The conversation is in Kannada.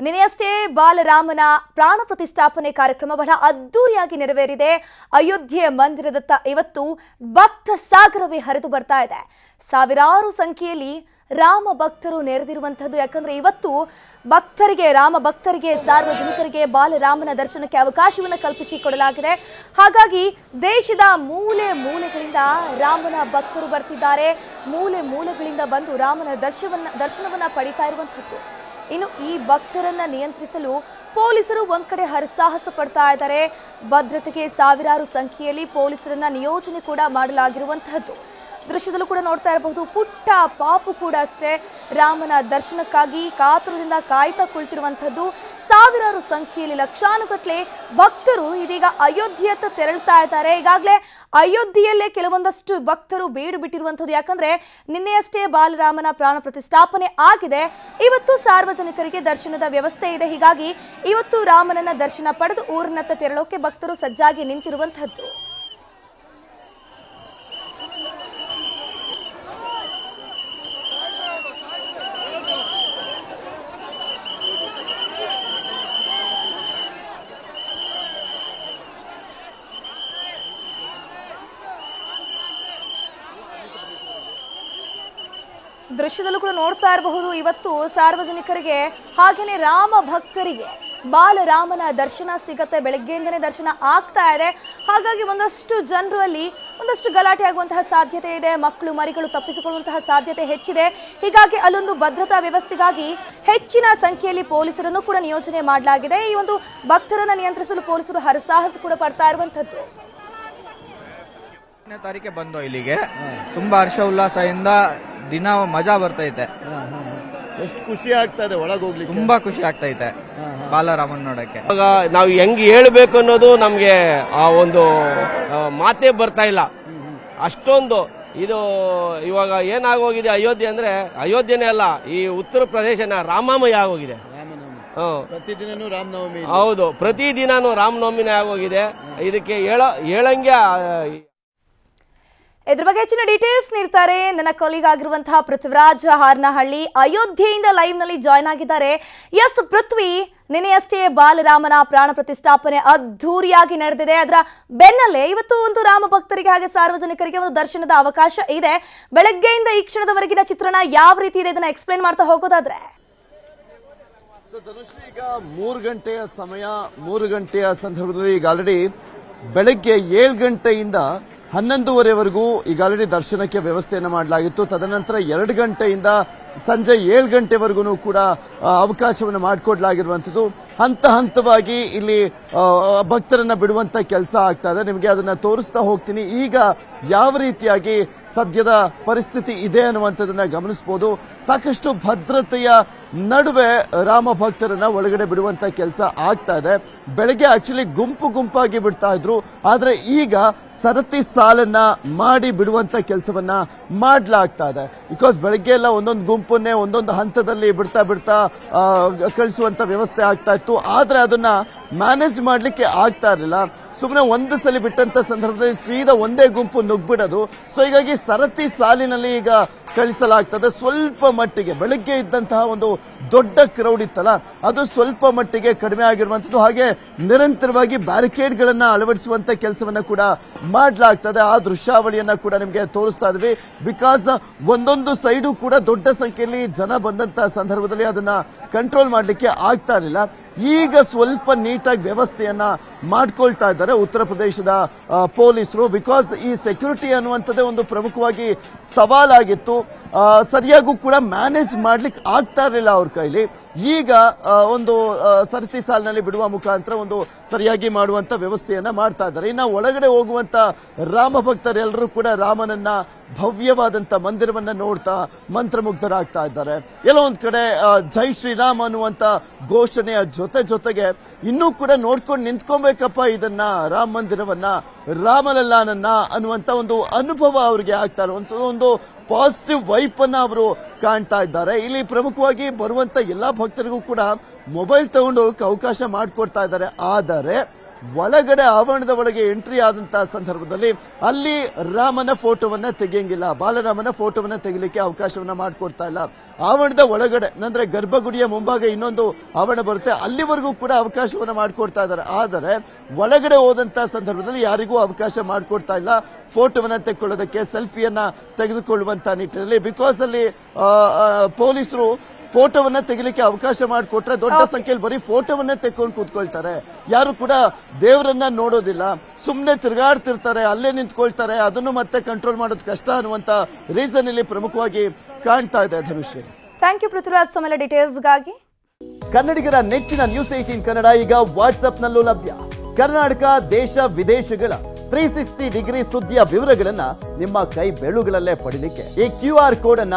ನಿನ್ನೆಯಷ್ಟೇ ಬಾಲರಾಮನ ಪ್ರಾಣ ಪ್ರತಿಷ್ಠಾಪನೆ ಕಾರ್ಯಕ್ರಮ ಬಹಳ ಅದ್ದೂರಿಯಾಗಿ ನೆರವೇರಿದೆ. ಅಯೋಧ್ಯೆ ಮಂದಿರದತ್ತ ಇವತ್ತು ಭಕ್ತ ಸಾಗರವೇ ಹರಿದು ಬರ್ತಾ ಇದೆ. ಸಾವಿರಾರು ಸಂಖ್ಯೆಯಲ್ಲಿ ರಾಮ ಭಕ್ತರು ನೆರೆದಿರುವಂತಹದ್ದು ಯಾಕಂದ್ರೆ ಇವತ್ತು ಭಕ್ತರಿಗೆ, ರಾಮ ಭಕ್ತರಿಗೆ, ಸಾರ್ವಜನಿಕರಿಗೆ ಬಾಲರಾಮನ ದರ್ಶನಕ್ಕೆ ಅವಕಾಶವನ್ನು ಕಲ್ಪಿಸಿಕೊಡಲಾಗಿದೆ. ಹಾಗಾಗಿ ದೇಶದ ಮೂಲೆ ಮೂಲೆಗಳಿಂದ ರಾಮನ ಭಕ್ತರು ಬರ್ತಿದ್ದಾರೆ. ಮೂಲೆ ಮೂಲೆಗಳಿಂದ ಬಂದು ರಾಮನ ದರ್ಶನವನ್ನ ದರ್ಶನವನ್ನ ಪಡಿತಾ ಇರುವಂತಹದ್ದು ಇನ್ನು ಈ ಭಕ್ತರನ್ನ ನಿಯಂತ್ರಿಸಲು ಪೊಲೀಸರು ಒಂದ್ ಕಡೆ ಹರಸಾಹಸ ಪಡ್ತಾ ಇದ್ದಾರೆ. ಭದ್ರತೆಗೆ ಸಾವಿರಾರು ಸಂಖ್ಯೆಯಲ್ಲಿ ಪೊಲೀಸರನ್ನ ನಿಯೋಜನೆ ಕೂಡ ಮಾಡಲಾಗಿರುವಂತಹದ್ದು. ದೃಶ್ಯದಲ್ಲೂ ಕೂಡ ನೋಡ್ತಾ ಇರಬಹುದು, ಪುಟ್ಟ ಪಾಪು ಕೂಡ ಅಷ್ಟೇ. ರಾಮನ ದರ್ಶನಕ್ಕಾಗಿ ಕಾತುರದಿಂದ ಕಾಯ್ತಾ ಕುಳಿತಿರುವಂತಹದ್ದು. ಸಾವಿರಾರು ಸಂಖ್ಯೆಯಲ್ಲಿ ಲಕ್ಷಾನುಗಟ್ಲೆ ಭಕ್ತರು ಇದೀಗ ಅಯೋಧ್ಯೆಯತ್ತ ತೆರಳ್ತಾ ಇದ್ದಾರೆ. ಈಗಾಗಲೇ ಅಯೋಧ್ಯೆಯಲ್ಲೇ ಕೆಲವೊಂದಷ್ಟು ಭಕ್ತರು ಬೇಡು ಬಿಟ್ಟಿರುವಂಥದ್ದು. ಯಾಕಂದ್ರೆ ನಿನ್ನೆಯಷ್ಟೇ ಬಾಲರಾಮನ ಪ್ರಾಣ ಪ್ರತಿಷ್ಠಾಪನೆ ಆಗಿದೆ. ಇವತ್ತು ಸಾರ್ವಜನಿಕರಿಗೆ ದರ್ಶನದ ವ್ಯವಸ್ಥೆ ಇದೆ. ಹೀಗಾಗಿ ಇವತ್ತು ರಾಮನನ್ನ ದರ್ಶನ ಪಡೆದು ಊರಿನತ್ತ ತೆರಳೋಕೆ ಭಕ್ತರು ಸಜ್ಜಾಗಿ ನಿಂತಿರುವಂತಹದ್ದು ದೃಶ್ಯದಲ್ಲೂ ಕೂಡ ನೋಡ್ತಾ ಇರಬಹುದು. ಇವತ್ತು ಸಾರ್ವಜನಿಕರಿಗೆ ಹಾಗೇನೆ ರಾಮ ಭಕ್ತರಿಗೆ ಬಾಲರಾಮನ ದರ್ಶನ ಸಿಗತ್ತೆ. ಬೆಳಗ್ಗೆಯಿಂದನೇ ದರ್ಶನ ಆಗ್ತಾ ಇದೆ. ಹಾಗಾಗಿ ಒಂದಷ್ಟು ಜನರು ಅಲ್ಲಿ ಒಂದಷ್ಟು ಗಲಾಟೆ ಆಗುವಂತಹ ಸಾಧ್ಯತೆ ಇದೆ. ಮಕ್ಕಳು, ಮರಿಗಳು ತಪ್ಪಿಸಿಕೊಳ್ಳುವಂತಹ ಸಾಧ್ಯತೆ ಹೆಚ್ಚಿದೆ. ಹೀಗಾಗಿ ಅಲ್ಲೊಂದು ಭದ್ರತಾ ವ್ಯವಸ್ಥೆಗಾಗಿ ಹೆಚ್ಚಿನ ಸಂಖ್ಯೆಯಲ್ಲಿ ಪೊಲೀಸರನ್ನು ಕೂಡ ನಿಯೋಜನೆ ಮಾಡಲಾಗಿದೆ. ಈ ಒಂದು ಭಕ್ತರನ್ನು ನಿಯಂತ್ರಿಸಲು ಪೊಲೀಸರು ಹರಸಾಹಸ ಕೂಡ ಪಡ್ತಾ ಇರುವಂತದ್ದು ತಾರೀಕೆ ಬಂದು ಇಲ್ಲಿಗೆ. ತುಂಬಾ ಹರ್ಷ ಉಲ್ಲಾಸದಿಂದ ದಿನ ಮಜಾ ಬರ್ತೈತೆ ಎಷ್ಟು ಖುಷಿ ಆಗ್ತಾ ಇದೆ ಒಳಗೆ ಹೋಗ್ಲಿಕ್ಕೆ. ತುಂಬಾ ಖುಷಿ ಆಗ್ತೈತೆ ಬಾಲರಾಮನ್ ನೋಡಕ್ಕೆ. ಇವಾಗ ನಾವು ಹೆಂಗ್ ಹೇಳ್ಬೇಕು ಅನ್ನೋದು ನಮ್ಗೆ ಆ ಒಂದು ಆ, ಮಾತೇ ಬರ್ತಾ ಇಲ್ಲ. ಅಷ್ಟೊಂದು ಇದು ಇವಾಗ ಏನಾಗೋಗಿದೆ ಅಯೋಧ್ಯೆ ಅಂದ್ರೆ ಅಯೋಧ್ಯೆನೇ ಅಲ್ಲ ಈ ಉತ್ತರ ಪ್ರದೇಶನ ರಾಮಮಯ ಆಗೋಗಿದೆ. ರಾಮನವಮಿ. ಹ್ಮ್. ಪ್ರತಿದಿನನೂ ರಾಮನವಮಿ ಇದೆ. ಹೌದು ಪ್ರತಿದಿನಾನು ರಾಮನವಮಿನೇ ಆಗೋಗಿದೆ. ಇದಕ್ಕೆ ಹೇಳ ಹೇಳಂಗೆ ಆ, ಇದ್ರ ಬಗ್ಗೆ ಹೆಚ್ಚಿನ ಡೀಟೇಲ್ಸ್ ನೀಡ್ತಾರೆ ನನ್ನ ಕೊಲೀಗ್ ಆಗಿರುವಂತಹ ಪೃಥ್ವಿರಾಜ್ ಹಾರ್ನಹಳ್ಳಿ. ಅಯೋಧ್ಯೆಯಿಂದ ಲೈವ್ನಲ್ಲಿ ಜಾಯ್ನ್ ಆಗಿದ್ದಾರೆ. ಎಸ್ ಪೃಥ್ವಿ ನಿನ್ನೆಯಷ್ಟೇ ಬಾಲರಾಮನ ಪ್ರಾಣ ಪ್ರತಿಷ್ಠಾಪನೆ ಅದ್ಧೂರಿಯಾಗಿ ನಡೆದಿದೆ. ಅದರ ಬೆನ್ನಲ್ಲೇ ಇವತ್ತು ಒಂದು ರಾಮ ಭಕ್ತರಿಗೆ ಹಾಗೆ ಸಾರ್ವಜನಿಕರಿಗೆ ಒಂದು ದರ್ಶನದ ಅವಕಾಶ ಇದೆ. ಬೆಳಗ್ಗೆಯಿಂದ ಈ ಕ್ಷಣದವರೆಗಿನ ಚಿತ್ರಣ ಯಾವ ರೀತಿ ಇದೆ ಇದನ್ನ ಎಕ್ಸ್ಪ್ಲೈನ್ ಮಾಡ್ತಾ ಹೋಗೋದಾದ್ರೆ. ಧನುಷ್, ಈಗ ಮೂರು ಗಂಟೆಯ ಸಮಯ, ಮೂರು ಗಂಟೆಯ ಸಂದರ್ಭದಲ್ಲಿ ಈಗ ಆಲ್ರೆಡಿ ಬೆಳಗ್ಗೆ ಏಳು ಗಂಟೆಯಿಂದ ಹನ್ನೊಂದುವರೆವರೆಗೂ ಈಗಾಗಲೇ ದರ್ಶನಕ್ಕೆ ವ್ಯವಸ್ಥೆಯನ್ನು ಮಾಡಲಾಗಿತ್ತು. ತದನಂತರ ಎರಡು ಗಂಟೆಯಿಂದ ಸಂಜೆ ಏಳು ಗಂಟೆವರೆಗೂ ಕೂಡ ಅವಕಾಶವನ್ನು ಮಾಡಿಕೊಡ್ಲಾಗಿರುವಂಥದ್ದು. ಹಂತ ಹಂತವಾಗಿ ಇಲ್ಲಿ ಭಕ್ತರನ್ನ ಬಿಡುವಂತ ಕೆಲಸ ಆಗ್ತಾ ಇದೆ. ನಿಮಗೆ ಅದನ್ನ ತೋರಿಸ್ತಾ ಹೋಗ್ತೀನಿ. ಈಗ ಯಾವ ರೀತಿಯಾಗಿ ಸದ್ಯದ ಪರಿಸ್ಥಿತಿ ಇದೆ ಅನ್ನುವಂಥದ್ದನ್ನ ಗಮನಿಸಬಹುದು ಸಾಕಷ್ಟು ಭದ್ರತೆಯ ನಡುವೆ ರಾಮ ಭಕ್ತರನ್ನ ಒಳಗಡೆ ಬಿಡುವಂತ ಕೆಲಸ ಆಗ್ತಾ ಇದೆ. ಬೆಳಗ್ಗೆ ಆಕ್ಚುಲಿ ಗುಂಪು ಗುಂಪಾಗಿ ಬಿಡ್ತಾ ಇದ್ರು. ಆದ್ರೆ ಈಗ ಸರತಿ ಸಾಲನ್ನ ಮಾಡಿ ಬಿಡುವಂತ ಕೆಲಸವನ್ನ ಮಾಡ್ಲಾಗ್ತಾ ಇದೆ. ಬಿಕಾಸ್ ಬೆಳಗ್ಗೆ ಎಲ್ಲ ಒಂದೊಂದು ಗುಂಪನ್ನೇ ಒಂದೊಂದು ಹಂತದಲ್ಲಿ ಬಿಡ್ತಾ ಬಿಡ್ತಾ ಕಳಿಸುವಂತ ವ್ಯವಸ್ಥೆ ಆಗ್ತಾ ಇತ್ತು. ಆದ್ರೆ ಅದನ್ನ ಮ್ಯಾನೇಜ್ ಮಾಡ್ಲಿಕ್ಕೆ ಆಗ್ತಾ ಇರಲಿಲ್ಲ. ಸುಮ್ಮನೆ ಒಂದು ಸಲ ಬಿಟ್ಟಂತ ಸಂದರ್ಭದಲ್ಲಿ ಸೀದಾ ಒಂದೇ ಗುಂಪು ನುಗ್ಬಿಡೋದು. ಸೊ ಹೀಗಾಗಿ ಸರತಿ ಸಾಲಿನಲ್ಲಿ ಈಗ ಕಳಿಸಲಾಗ್ತದೆ. ಸ್ವಲ್ಪ ಮಟ್ಟಿಗೆ ಬೆಳಗ್ಗೆ ಇದ್ದಂತಹ ಒಂದು ದೊಡ್ಡ ಕ್ರೌಡ್ ಇತ್ತಲ್ಲ, ಅದು ಸ್ವಲ್ಪ ಮಟ್ಟಿಗೆ ಕಡಿಮೆ ಆಗಿರುವಂತದ್ದು. ಹಾಗೆ ನಿರಂತರವಾಗಿ ಬ್ಯಾರಿಕೇಡ್ ಗಳನ್ನ ಅಳವಡಿಸುವಂತ ಕೆಲಸವನ್ನ ಕೂಡ ಮಾಡಲಾಗ್ತದೆ. ಆ ದೃಶ್ಯಾವಳಿಯನ್ನ ಕೂಡ ನಿಮಗೆ ತೋರಿಸ್ತಾ ಇದ್ವಿ. ಬಿಕಾಸ್ ಒಂದೊಂದು ಸೈಡು ಕೂಡ ದೊಡ್ಡ ಸಂಖ್ಯೆಯಲ್ಲಿ ಜನ ಬಂದಂತ ಸಂದರ್ಭದಲ್ಲಿ ಅದನ್ನ ಕಂಟ್ರೋಲ್ ಮಾಡಲಿಕ್ಕೆ ಆಗ್ತಾ ಇರಲಿಲ್ಲ. ಈಗ ಸ್ವಲ್ಪ ನೀಟಾಗಿ ವ್ಯವಸ್ಥೆಯನ್ನ ಮಾಡ್ಕೊಳ್ತಾ ಇದ್ದಾರೆ ಉತ್ತರ ಪ್ರದೇಶದ ಪೊಲೀಸರು. ಬಿಕಾಸ್ ಈ ಸೆಕ್ಯೂರಿಟಿ ಅನ್ನುವಂಥದ್ದೇ ಒಂದು ಪ್ರಮುಖವಾಗಿ ಸವಾಲಾಗಿತ್ತು. ಸರಿಯಾಗೂ ಕೂಡ ಮ್ಯಾನೇಜ್ ಮಾಡ್ಲಿಕ್ಕೆ ಆಗ್ತಾ ಇರಲಿಲ್ಲ ಅವ್ರ ಕೈಲಿ. ಈಗ ಒಂದು ಸರತಿ ಸಾಲಿನಲ್ಲಿ ಬಿಡುವ ಮುಖಾಂತರ ಒಂದು ಸರಿಯಾಗಿ ಮಾಡುವಂತ ವ್ಯವಸ್ಥೆಯನ್ನ ಮಾಡ್ತಾ ಇದ್ದಾರೆ. ಇನ್ನ ಒಳಗಡೆ ಹೋಗುವಂತ ರಾಮ ಭಕ್ತರೆಲ್ಲರೂ ಕೂಡ ರಾಮನನ್ನ ಭವ್ಯವಾದಂತ ಮಂದಿರವನ್ನ ನೋಡ್ತಾ ಮಂತ್ರಮುಗ್ಧರಾಗ್ತಾ ಇದ್ದಾರೆ. ಎಲ್ಲೋ ಒಂದ್ ಕಡೆ ಜೈ ಶ್ರೀರಾಮ್ ಅನ್ನುವಂತ ಘೋಷಣೆಯ ಜೊತೆ ಜೊತೆಗೆ ಇನ್ನೂ ಕೂಡ ನೋಡ್ಕೊಂಡು ನಿಂತ್ಕೊಬೇಕಪ್ಪ ಇದನ್ನ, ರಾಮ ಮಂದಿರವನ್ನ ರಾಮಲಲ್ಲಾನನ್ನ ಅನ್ನುವಂತ ಒಂದು ಅನುಭವ ಅವರಿಗೆ ಆಗ್ತಾ ಇರುವಂತ ಒಂದು ಪಾಸಿಟಿವ್ ವೈಪ್ ಅನ್ನ ಅವರು ಕಾಣ್ತಾ ಇದ್ದಾರೆ. ಇಲ್ಲಿ ಪ್ರಮುಖವಾಗಿ ಬರುವಂತ ಎಲ್ಲಾ ಭಕ್ತರಿಗೂ ಕೂಡ ಮೊಬೈಲ್ ತಗೊಂಡು ಅವಕಾಶ ಮಾಡಿಕೊಡ್ತಾ ಇದ್ದಾರೆ. ಆದರೆ ಒಳಗಡೆ ಆವರಣದ ಒಳಗೆ ಎಂಟ್ರಿ ಆದಂತಹ ಸಂದರ್ಭದಲ್ಲಿ ಅಲ್ಲಿ ರಾಮನ ಫೋಟೋವನ್ನ ತೆಗೆಯಂಗಿಲ್ಲ, ಬಾಲರಾಮನ ಫೋಟೋವನ್ನ ತೆಗಿಲಿಕ್ಕೆ ಅವಕಾಶವನ್ನ ಮಾಡಿಕೊಡ್ತಾ ಇಲ್ಲ. ಆವರಣದ ಒಳಗಡೆ ಅಂದ್ರೆ ಗರ್ಭಗುಡಿಯ ಮುಂಭಾಗ ಇನ್ನೊಂದು ಆವರಣ ಬರುತ್ತೆ, ಅಲ್ಲಿವರೆಗೂ ಕೂಡ ಅವಕಾಶವನ್ನ ಮಾಡಿಕೊಡ್ತಾ ಇದ್ದಾರೆ. ಆದರೆ, ಒಳಗಡೆ ಹೋದಂತ ಸಂದರ್ಭದಲ್ಲಿ ಯಾರಿಗೂ ಅವಕಾಶ ಮಾಡಿಕೊಡ್ತಾ ಇಲ್ಲ. ಫೋಟೋವನ್ನ ತೆಕ್ಕೊಳ್ಳೋದಕ್ಕೆ, ಸೆಲ್ಫಿಯನ್ನ ತೆಗೆದುಕೊಳ್ಳುವಂತ ನಿಟ್ಟಿನಲ್ಲಿ ಬಿಕಾಸ್ ಅಲ್ಲಿ ಪೊಲೀಸರು ಫೋಟೋವನ್ನ ತೆಗಿಲಿಕ್ಕೆ ಅವಕಾಶ ಮಾಡಿಕೊಟ್ರೆ ದೊಡ್ಡ ಸಂಖ್ಯೆಯಲ್ಲಿ ಬರೀ ಫೋಟೋವನ್ನೇ ತೆಕ್ಕೊಂಡು ಕೂತ್ಕೊಳ್ತಾರೆ. ಯಾರು ಕೂಡ ದೇವರನ್ನ ನೋಡೋದಿಲ್ಲ. ಸುಮ್ಮನೆ ತಿರುಗಾಡ್ತಿರ್ತಾರೆ ಅಲ್ಲೇ ನಿಂತ್ಕೊಳ್ತಾರೆ ಅದನ್ನು ಮತ್ತೆ ಕಂಟ್ರೋಲ್ ಮಾಡೋದು ಕಷ್ಟ ಅನ್ನುವಂತ ರೀಸನ್ ಇಲ್ಲಿ ಪ್ರಮುಖವಾಗಿ ಕಾಣ್ತಾ ಇದೆ ಧನುಷ್ ಥ್ಯಾಂಕ್ ಯು ಪೃಥ್ವಿರಾಜ್ ಸಮೆಲ್ಲ ಡೀಟೇಲ್ಸ್ಗಾಗಿ ಕನ್ನಡಿಗರ ನೆಚ್ಚಿನ ನ್ಯೂಸ್ ಏಟೀನ್ ಕನ್ನಡ ಈಗ ವಾಟ್ಸ್ಆಪ್ನಲ್ಲೂ ಲಭ್ಯ. ಕರ್ನಾಟಕ ದೇಶ ವಿದೇಶಗಳ ತ್ರೀ ಸಿಕ್ಸ್ಟಿ ಡಿಗ್ರಿ ಸುದ್ದಿಯ ವಿವರಗಳನ್ನ ನಿಮ್ಮ ಕೈ ಬೆಳುಗಳಲ್ಲೇ ಪಡಿಲಿಕ್ಕೆ ಈ ಕ್ಯೂ ಆರ್ ಕೋಡ್ ಅನ್ನ